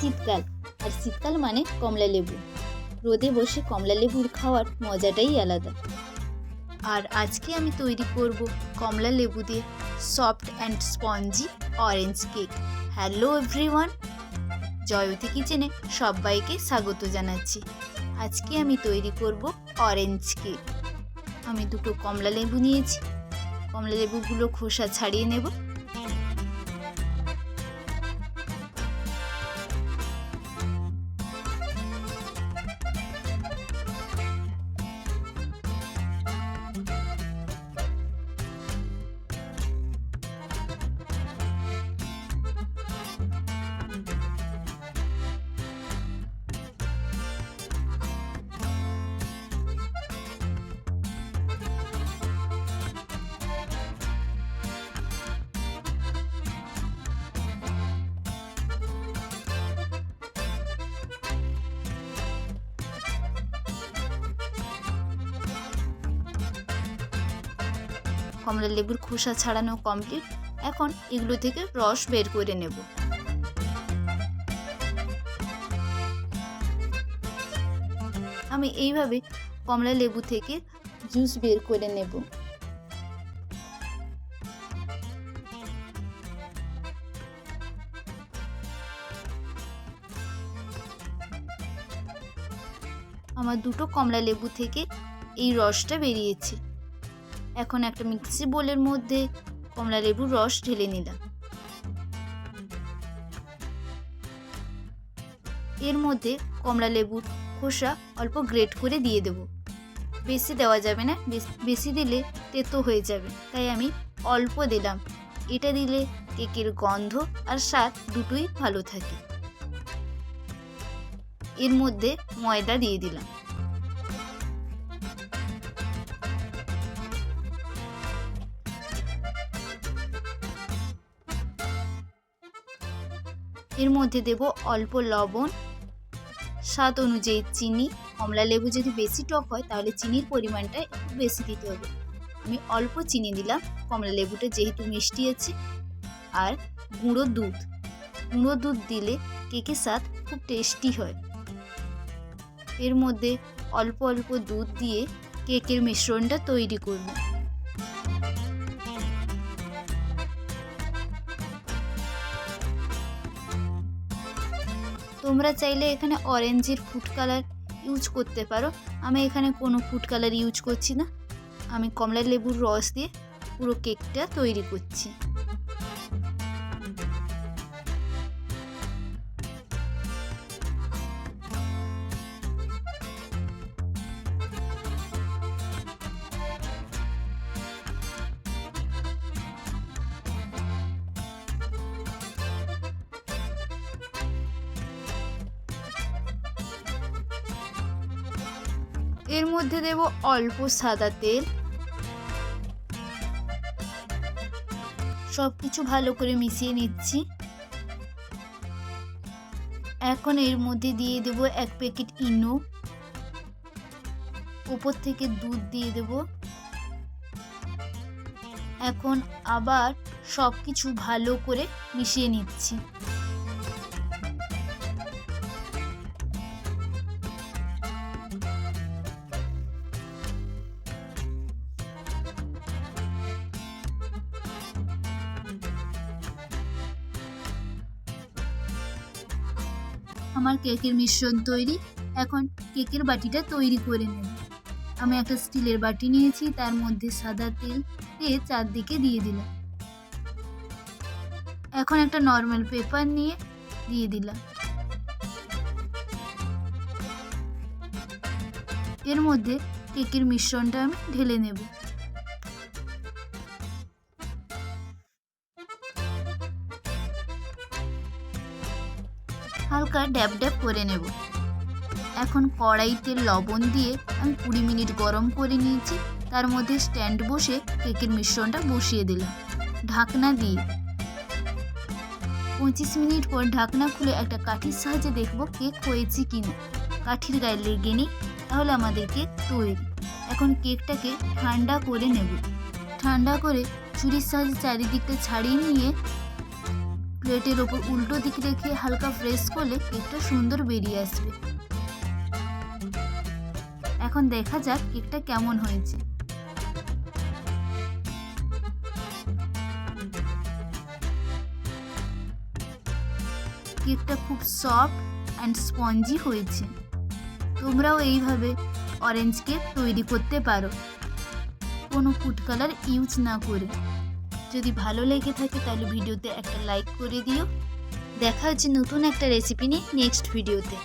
শীতকাল। আর শীতকাল মানে কমলা লেবু। রোদে বসে কমলা লেবুর খাওয়ার মজাটাই আলাদা। আর আজকে আমি তৈরি করব কমলা লেবু দিয়ে soft and spongy orange cake. Hello everyone! Jayati কিচেনে সবাইকে স্বাগত জানাচ্ছি। আজকে আমি তৈরি করব অরেঞ্জ কেক। আমি দুটো কমলা লেবু নিয়েছি। কমলা লেবুগুলো খোসা ছাড়িয়ে নেব। কমলা লেবুর খোসা ছাড়ানো কমপ্লিট এখন এগুলো থেকে রস বের করে নেব। আমি এইভাবে কমলা লেবু থেকে জুস বের করে নেব। আমার দুটো কমলা লেবু থেকে এই রসটা বেরিয়েছে। এখন একটা মিক্সি বোলের মধ্যে কমলা লেবুর রস ঢেলে নিলাম। এর মধ্যে কমলা লেবুর খোসা অল্প গ্রেট করে দিয়ে দেব। বেশি দেওয়া যাবে না বেশ- দিলে তেতো হয়ে যাবে, তাই আমি অল্প দিলাম। এটা দিলে কেকের গন্ধ আর স্বাদ দুটোই ভালো থাকে। এর মধ্যে ময়দা দিয়ে দিলাম। এর মধ্যে দেব অল্প লবণ, স্বাদ অনুযায়ী চিনি। কমলা লেবু যদি বেশি টক হয়, তাহলে চিনির পরিমাণটা একটু বেশি দিতে হবে। আমি অল্প চিনি দিলাম। কমলা লেবুটা যেহেতু মিষ্টি আছে। আর গুঁড়ো দুধ। গুঁড়ো দুধ দিলে কেকের স্বাদ খুব টেস্টি হয়। এর মধ্যে অল্প অল্প দুধ দিয়ে কেকের মিশ্রণটা তৈরি করব। তোমরা চাইলে এখানে অরেঞ্জের ফুড কালার ইউজ করতে পারো। আমি এখানে কোনো ফুড কালার ইউজ করছি না। আমি কমলা লেবুর রস দিয়ে পুরো কেকটা তৈরি করছি। এর মধ্যে দেব অল্প সাদা তেল। সব কিছু ভালো করে মিশিয়ে নিচ্ছি। এখন এর মধ্যে দিয়ে দেব এক প্যাকেট ইনো। উপর থেকে দুধ দিয়ে দেব। এখন আবার সব কিছু ভালো করে মিশিয়ে নিচ্ছি। আমার কেকের মিশ্রণ তৈরি, এখন কেকের বাটিটা তৈরি করে নেব। আমি একটা স্টিলের বাটি নিয়েছি, তার মধ্যে সাদা তেল দিয়ে চারদিকে দিয়ে দিলাম। এখন একটা নর্মাল পেপার নিয়ে দিয়ে দিলাম। এর মধ্যে কেকের মিশ্রণটা আমি ঢেলে নেব। হালকা ড্যাব ড্যাব করে নেব। এখন কড়াইতে লবণ দিয়ে আমি কুড়ি মিনিট গরম করে নিয়েছি। তার মধ্যে স্ট্যান্ড বসে কেকের মিশ্রণটা বসিয়ে দিলাম। ঢাকনা দিয়ে পঁচিশ মিনিট পর ঢাকনা খুলে একটা কাঠির সাহায্যে দেখব কেক হয়েছে কিনা। কাঠির গায়ে লেগে নেই, তাহলে আমাদের কেক তৈরি। এখন কেকটাকে ঠান্ডা করে নেব। ঠান্ডা করে ছুরির সাহায্যে চারিদিকটা ছাড়িয়ে নিয়ে প্লেটের ওপর উল্টো দিক রেখে হালকা প্রেস করলে কেকটা সুন্দর বেরিয়ে আসবে। এখন দেখা যাক কেকটা কেমন হয়েছে। কেকটা খুব সফট অ্যান্ড স্পঞ্জি হয়েছে। তোমরাও এইভাবে অরেঞ্জ কেক তৈরি করতে পারো। কোনো ফুড কালার ইউজ না করে। যদি ভালো লেগে থাকে তাহলে ভিডিওতে একটা লাইক করে দিও। দেখা হচ্ছে নতুন একটা রেসিপি নিয়ে নেক্সট ভিডিওতে